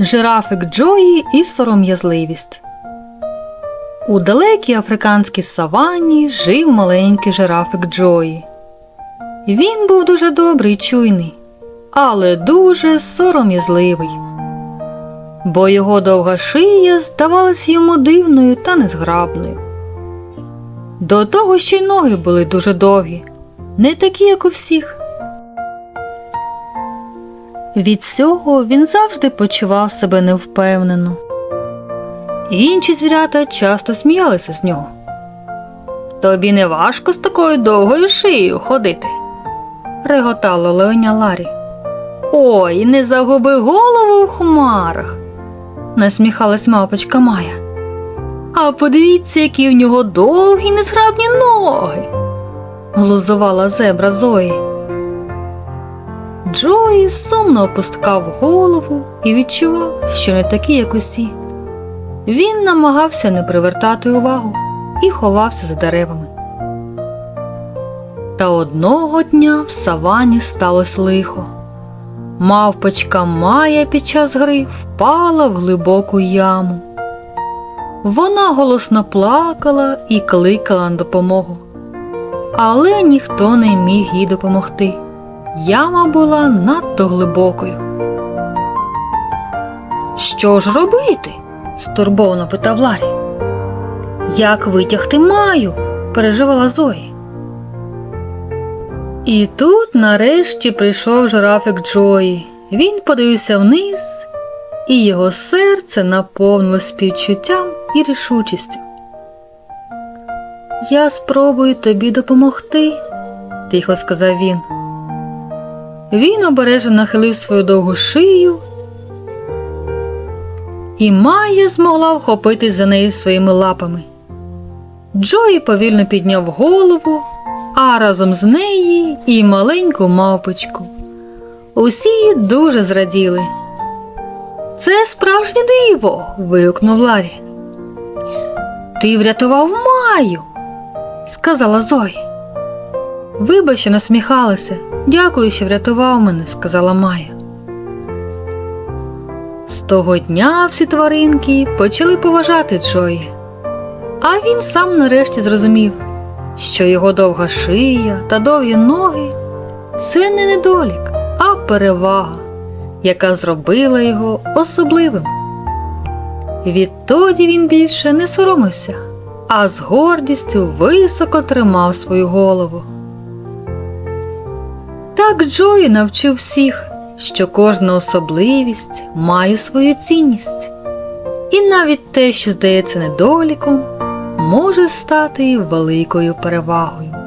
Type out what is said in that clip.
Жирафик Джої і сором'язливість. У далекій африканській саванні жив маленький жирафик Джої. Він був дуже добрий й чуйний, але дуже сором'язливий, бо його довга шия здавалась йому дивною та незграбною. До того ще й ноги були дуже довгі, не такі, як у всіх. Від цього він завжди почував себе невпевнено. Інші звірята часто сміялися з нього. Тобі не важко з такою довгою шиєю ходити, реготало Леоня Ларі. Ой, не загуби голову у хмарах, насміхалась мавпочка Майя. А подивіться, які в нього довгі незграбні ноги, глузувала зебра Зої. Джої сумно опускав голову і відчував, що не такий, як усі. Він намагався не привертати увагу і ховався за деревами. Та одного дня в савані сталося лихо. Мавпочка Майя під час гри впала в глибоку яму. Вона голосно плакала і кликала на допомогу, але ніхто не міг їй допомогти. Яма була надто глибокою. Що ж робити? стурбовано питав Ларі. Як витягти маю? переживала Зої. І тут нарешті прийшов жирафик Джої. Він подивився вниз, і його серце наповнилось співчуттям і рішучістю. Я спробую тобі допомогти, тихо сказав він. Він обережно нахилив свою довгу шию, і Майя змогла вхопитись за нею своїми лапами. Джої повільно підняв голову, а разом з неї і маленьку мавпочку. Усі дуже зраділи. Це справжнє диво. вигукнув Ларі. Ти врятував Маю, сказала Зої. Вибач, насміхалася. Дякую, що врятував мене, сказала Майя. З того дня всі тваринки почали поважати Джої. А він сам нарешті зрозумів, що його довга шия та довгі ноги це не недолік, а перевага, яка зробила його особливим. Відтоді він більше не соромився, а з гордістю високо тримав свою голову. Так Джої навчив всіх, що кожна особливість має свою цінність, і навіть те, що здається недоліком, може стати великою перевагою.